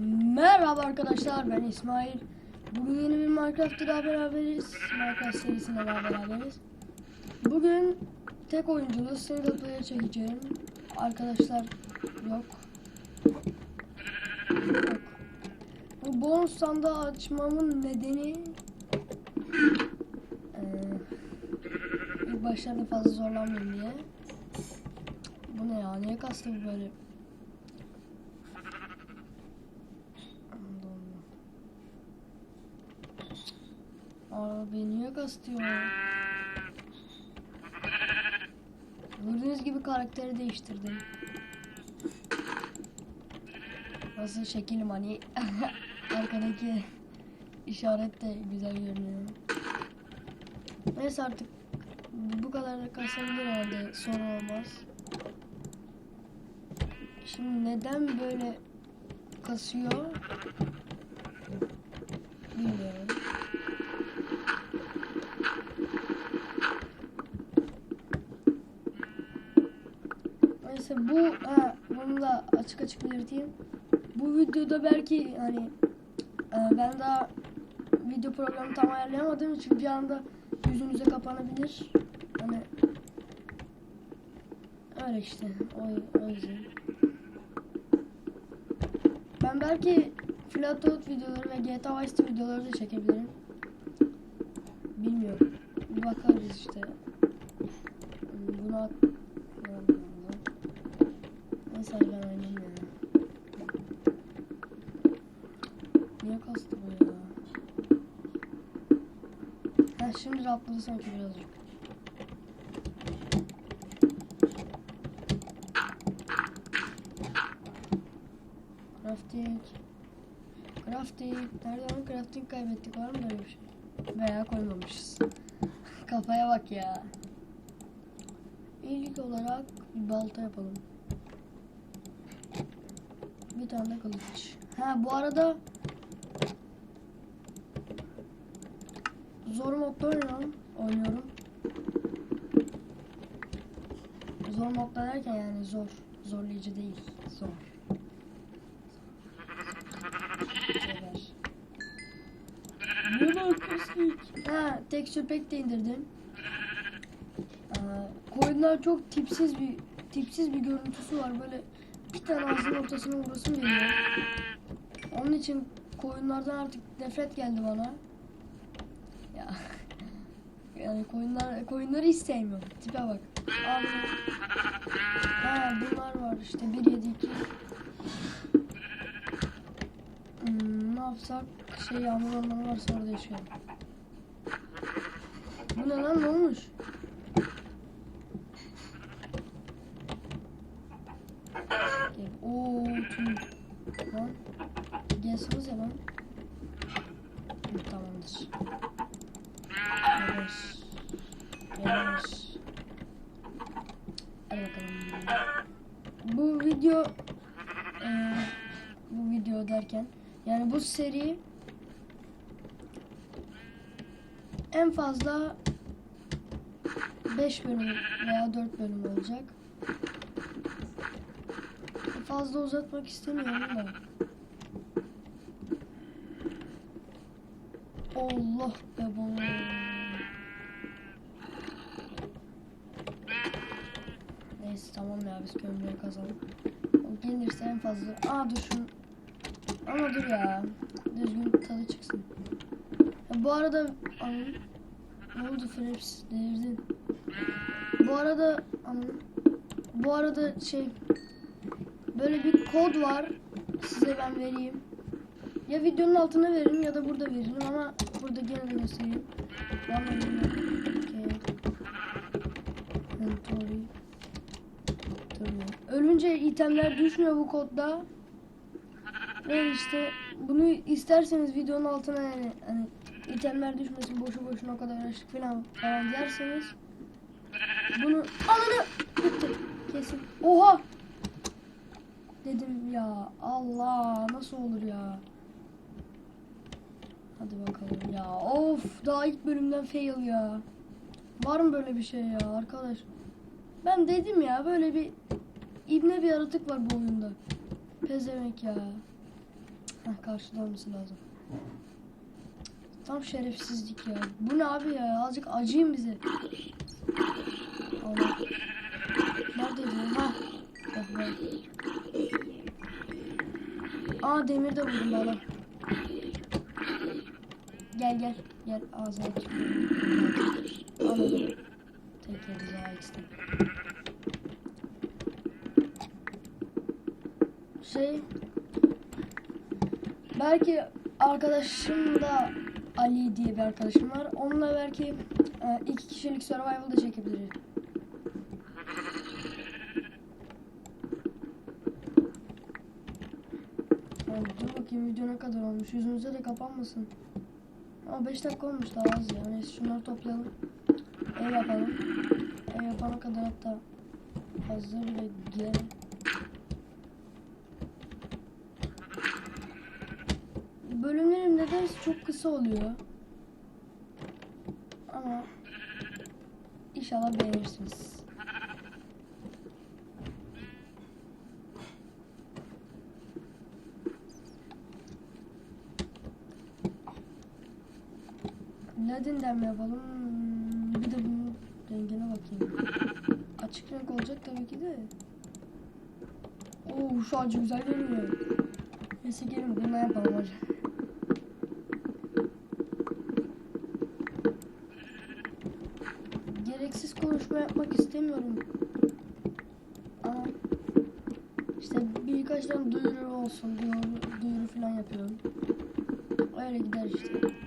Merhaba arkadaşlar ben İsmail. Bugün yeni bir Minecraft daha beraberiz. Minecraft serisinde daha beraberiz. Bugün tek oyunculu single player çekeceğim. Arkadaşlar yok. Yok. Bu bonus sandığı açmamın nedeni eee ilk başlarda fazla zorlanmayayım diye. Bu ne ya? Niye kastı bu böyle? Abi niye kastıyor? Gördüğünüz gibi karakteri değiştirdim. Nasıl şekilim hani arkadaki işaret de güzel görünüyor. Neyse artık bu kadar da kasabilir herhalde sorun olmaz. Şimdi neden böyle kasıyor bilmiyorum. Neyse bu ha, bunu da açık açık belirteyim. Bu videoda belki hani e, ben daha video programı tam ayarlayamadığım için bir anda yüzünüze kapanabilir. Hani öyle işte o, o yüzden. Ben belki Flatout videoları ve GTA Vice videoları da çekebilirim. Bilmiyorum. Bir bakarız işte. Buna Neyse hadi ben oynayayım ya. Niye kastı bu ya? Sanki birazcık. Crafting. Crafting. Nerede lan crafting kaybettik var mı böyle bir şey? Veya koymamışız. Kafaya bak ya. İlk olarak bir balta yapalım. Bir tane kılıç. Ha bu arada zor modda oynuyorum. oynuyorum. Zor modda derken yani zor. Zorlayıcı değil. Zor. Sever. Buna kusik. Ha texture pack de indirdim. Aa, koyunlar çok tipsiz bir tipsiz bir görüntüsü var. Böyle bir tane ağzının ortasına vurasım geliyor. Onun için koyunlardan artık nefret geldi bana. Ya yani koyunlar koyunları hiç sevmiyorum. Tipe bak. Abi. Ha bunlar var işte 1 7 2. Hmm, ne yapsak? Şey yağmur ormanı varsa orada yaşayalım. Bu ne lan ne olmuş? Gel. Oo tüm. Lan. Gelsiniz ya lan. Hı, Tamamdır. Yavaş. Yavaş. Hadi bakalım. Bu video eee, bu video derken yani bu seri en fazla 5 bölüm veya 4 bölüm olacak. Fazla uzatmak istemiyorum da. Allah be bu. Neyse tamam ya biz kömürleri kazalım. O fazla... Aa dur şunu... Ama dur ya. Düzgün tadı çıksın. Ya bu arada... Anam, ne oldu Philips? Delirdin. Bu arada... Anam, bu arada şey... Böyle bir kod var. Size ben vereyim. Ya videonun altına veririm ya da burada veririm ama burada gene göstereyim. Vallahi bilmiyorum. Ölünce itemler düşmüyor bu kodda. Ve işte bunu isterseniz videonun altına yani hani itemler düşmesin boşu boşuna o kadar uğraştık falan falan derseniz bunu ananı gitti kesin. Oha! Dedim ya Allah nasıl olur ya. Hadi bakalım ya. Of daha ilk bölümden fail ya. Var mı böyle bir şey ya arkadaş? Ben dedim ya böyle bir ibne bir yaratık var bu oyunda. Pezevenk ya. Heh, karşıda olması lazım. Tam şerefsizlik ya. Bu ne abi ya? Azıcık acıyın bize. Allah. Nerede bu? Ha. Oh be. Aa demir de buldum bana. Gel gel. Gel ağzına aç. Anladım. Tek yedi daha Şey belki arkadaşım da Ali diye bir arkadaşım var. Onunla belki e, iki kişilik survival da çekebiliriz. Dur bakayım video ne kadar olmuş. Yüzümüze de kapanmasın. Ama 5 dakika olmuş daha az ya. Neyse şunları toplayalım. Ev yapalım. Ev yapana kadar hatta fazla bile gidelim. Nedense çok kısa oluyor. Ama inşallah beğenirsiniz. Ladin'den mi yapalım? Bir de bunun rengine bakayım. Açık renk olacak tabii ki de. Oo şu acı güzel görünüyor. Neyse gelin bunu yapalım hadi. Gereksiz konuşma yapmak istemiyorum. Ama işte birkaç tane duyuru olsun, duyuru, duyuru falan yapıyorum. Öyle gider işte.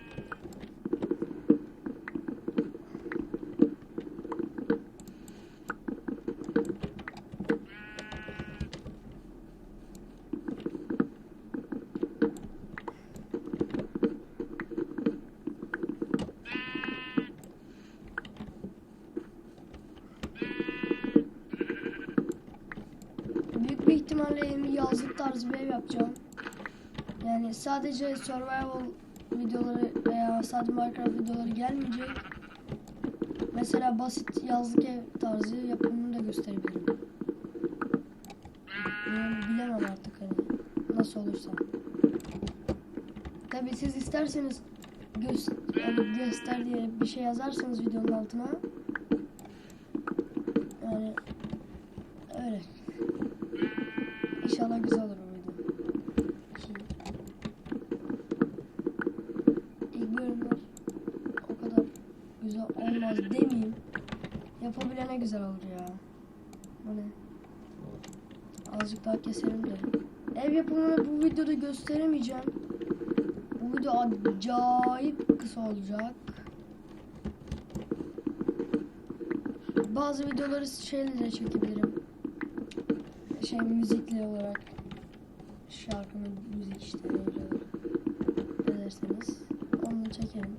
Büyük ihtimalle yeni yazlık tarzı bir ev yapacağım. Yani sadece survival videoları veya sadece Minecraft videoları gelmeyecek. Mesela basit yazlık ev tarzı yapımını da gösterebilirim. Yani bilemem artık hani nasıl olursa. Tabi siz isterseniz göz, yani göster diye bir şey yazarsanız videonun altına yani öyle. İnşallah güzel olur bu video. İlk bölümler o kadar güzel olmaz demeyeyim. Yapabilene güzel olur ya. Bu ne? Azıcık daha keselim de. Ev yapımını bu videoda gösteremeyeceğim. Bu video acayip kısa olacak. Bazı videoları şeyle de çekebilirim şey müzikli olarak şarkı mı, müzik işte öyle olur. Ne derseniz onu çekelim.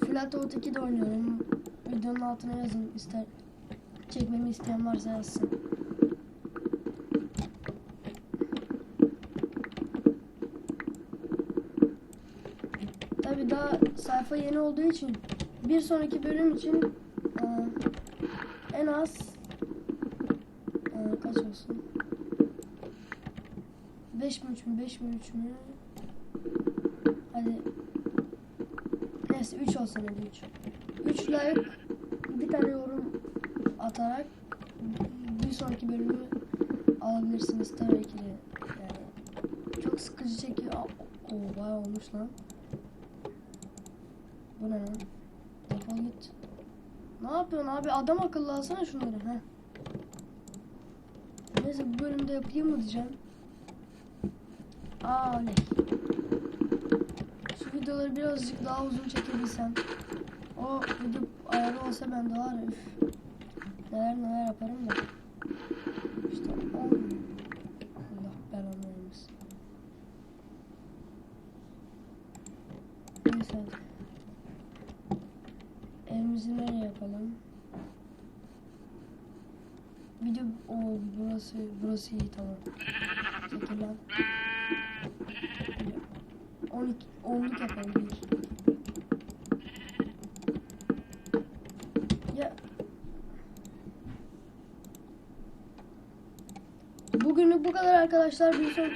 Flatout 2'de oynuyorum. Videonun altına yazın ister çekmemi isteyen varsa yazsın. Tabi daha sayfa yeni olduğu için bir sonraki bölüm için en az olsun? 5 mi 3 mü 5 mi 3 mü? Hadi. Neyse 3 olsun hadi 3. 3 like bir tane yorum atarak bir sonraki bölümü alabilirsiniz tabii ki de. Yani çok sıkıcı çekiyor. Oo bayağı olmuş lan. Bu ne lan? Defol git. Ne yapıyorsun abi? Adam akıllı alsana şunları. Heh. Neyse bu bölümde yapayım mı diyeceğim. Aa ne? Şu videoları birazcık daha uzun çekebilsem. O video ayarı olsa ben daha üf. Neler neler yaparım da. İşte o. Allah belanı vermesin. Neyse. Evimizi nereye yapalım? Video o burası burası iyi tamam. Çekil lan. 12 10'luk yapalım bir. Ya Bugünlük bu kadar arkadaşlar. Bir sonraki